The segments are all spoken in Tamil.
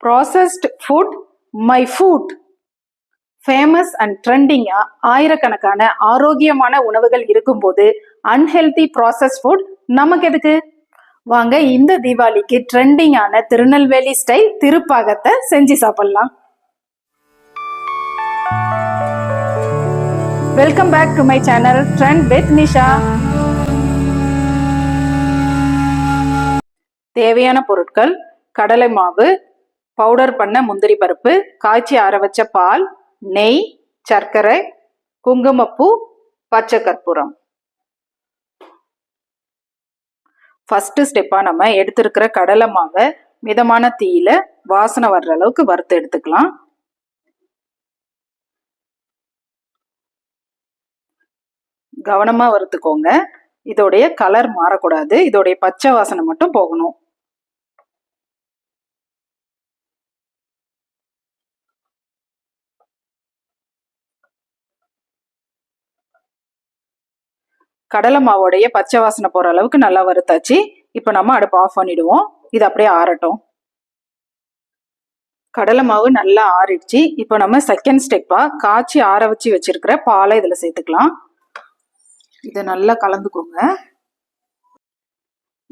Processed food my food famous and ட்ரெண்டிங்காக ஆயிரக்கணக்கான ஆரோக்கியமான உணவுகள் இருக்கும்போது அன்ஹெல்தி ப்ராசஸ் ஃபுட் நமக்கு எதுக்கு? வாங்க இந்த தீபாவளிக்கு ட்ரெண்டிங்கான திருநெல்வேலி ஸ்டைல் திருப்பாகத்தை செஞ்சு சாப்பிடலாம். Welcome back to my channel trend with Nisha தேவையான பொருட்கள் கடலை மாவு பவுடர் பண்ண முந்திரி பருப்பு காய்ச்சி ஆற வச்ச பால் நெய் சர்க்கரை குங்குமப்பூ பச்சை கற்பூரம். ஃபஸ்ட்டு ஸ்டெப்பாக நம்ம எடுத்திருக்கிற கடலை மாவை மிதமான தீயில வாசனை வர்ற அளவுக்கு வறுத்து எடுத்துக்கலாம். கவனமாக வறுத்துக்கோங்க. இதோடைய கலர் மாறக்கூடாது. இதோடைய பச்சை வாசனை மட்டும் போகணும். கடலை மாவோடைய பச்சை வாசனை போகிற அளவுக்கு நல்லா வறுத்தாச்சு. இப்போ நம்ம அடுப்பு ஆஃப் பண்ணிடுவோம். இது அப்படியே ஆறட்டும். கடலை மாவு நல்லா ஆறிடுச்சு. இப்போ நம்ம செகண்ட் ஸ்டெப்பாக காய்ச்சி ஆற வச்சு வச்சிருக்கிற பாலை இதில் சேர்த்துக்கலாம். இதை நல்லா கலந்துக்கோங்க.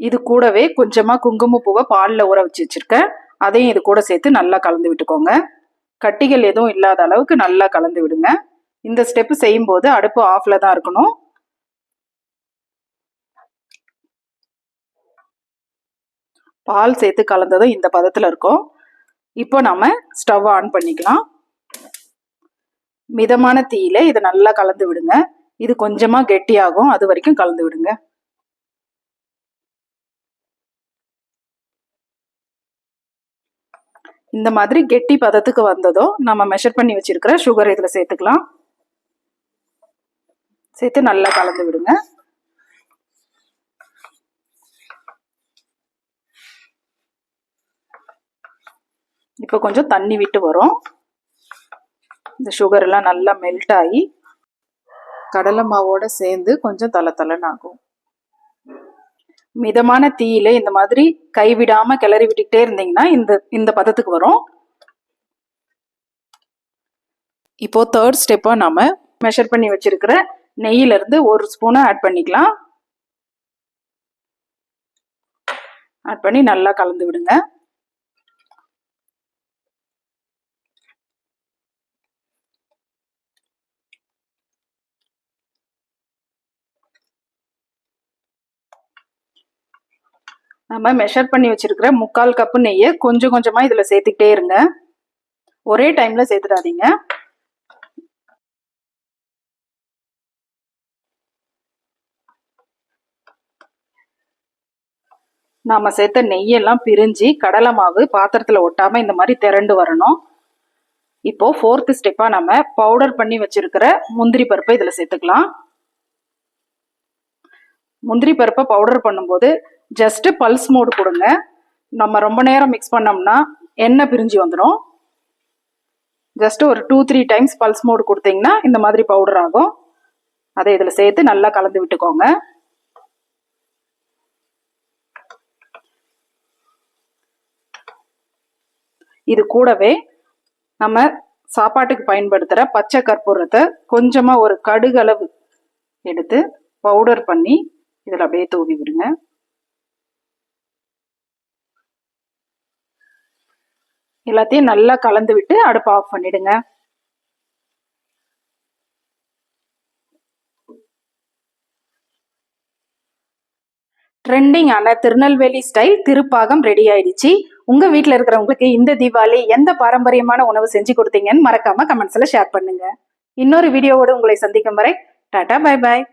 இது கூடவே கொஞ்சமாக குங்குமப்பூவை பாலில் ஊற வச்சு வச்சுருக்கேன். அதையும் இது கூட சேர்த்து நல்லா கலந்து விட்டுக்கோங்க. கட்டிகள் எதுவும் இல்லாத அளவுக்கு நல்லா கலந்து விடுங்க. இந்த ஸ்டெப் செய்யும்போது அடுப்பு ஆஃப்ல தான் இருக்கணும். பால் சேர்த்து கலந்ததும் இந்த பதத்தில் இருக்கும். இப்போ நம்ம ஸ்டவ் ஆன் பண்ணிக்கலாம். மிதமான தீயில இதை நல்லா கலந்து விடுங்க. இது கொஞ்சமாக கெட்டியாகும். அது வரைக்கும் கலந்து விடுங்க. இந்த மாதிரி கெட்டி பதத்துக்கு வந்ததும் நம்ம மெஷர் பண்ணி வச்சிருக்கிற சுகர் இதில் சேர்த்துக்கலாம். சேர்த்து நல்லா கலந்து விடுங்க. இப்போ கொஞ்சம் தண்ணி விட்டு வரும். இந்த சுகர் எல்லாம் நல்லா மெல்ட் ஆகி கடலை மாவோட சேர்ந்து கொஞ்சம் தலை தலைன்னு ஆகும் மிதமான தீயில இந்த மாதிரி கைவிடாம கிளறி விட்டுக்கிட்டே இருந்தீங்கன்னா இந்த இந்த பதத்துக்கு வரும். இப்போ தேர்ட் ஸ்டெப்பா நாம மெஷர் பண்ணி வச்சிருக்கிற நெய்யில இருந்து ஒரு ஸ்பூனை ஆட் பண்ணிக்கலாம். ஆட் பண்ணி நல்லா கலந்து விடுங்க. நம்ம மெஷர் பண்ணி வச்சிருக்கிற முக்கால் கப்பு நெய்யை கொஞ்சம் கொஞ்சமாக இதில் சேர்த்துக்கிட்டே இருங்க. ஒரே டைமில் சேர்த்துடாதீங்க. நாம் சேர்த்த நெய்யெல்லாம் பிரிஞ்சு கடலை மாவு பாத்திரத்தில் ஒட்டாமல் இந்த மாதிரி திரண்டு வரணும். இப்போ ஃபோர்த்து ஸ்டெப்பாக நம்ம பவுடர் பண்ணி வச்சிருக்கிற முந்திரி பருப்பை இதில் சேர்த்துக்கலாம். முந்திரி பருப்பை பவுடர் பண்ணும்போது ஜஸ்ட்டு பல்ஸ் மோடு கொடுங்க. நம்ம ரொம்ப நேரம் மிக்ஸ் பண்ணோம்னா எண்ணெய் பிரிஞ்சு வந்துடும். ஜஸ்ட் ஒரு two three times pulse mode கொடுத்தீங்கன்னா இந்த மாதிரி பவுடர் ஆகும். அதை இதில் சேர்த்து நல்லா கலந்து விட்டுக்கோங்க. இது கூடவே நம்ம சாப்பாட்டுக்கு பயன்படுத்துகிற பச்சை கற்பூரத்தை கொஞ்சமாக ஒரு கடுகளவு எடுத்து பவுடர் பண்ணி இதில் அப்படியே தூவி விடுங்க. எல்லாத்தையும் நல்லா கலந்து விட்டு அடுப்பை ஆஃப் பண்ணிடுங்க. ட்ரெண்டிங் ஆன திருநெல்வேலி ஸ்டைல் திருப்பாகம் ரெடி ஆயிடுச்சு. உங்க வீட்டில் இருக்கிறவங்களுக்கு இந்த தீபாவளி எந்த பாரம்பரியமான உணவு செஞ்சு கொடுத்தீங்கன்னு மறக்காம கமெண்ட்ஸ்ல ஷேர் பண்ணுங்க. இன்னொரு வீடியோவோடு உங்களை சந்திக்கும் வரை டாடா பை பாய்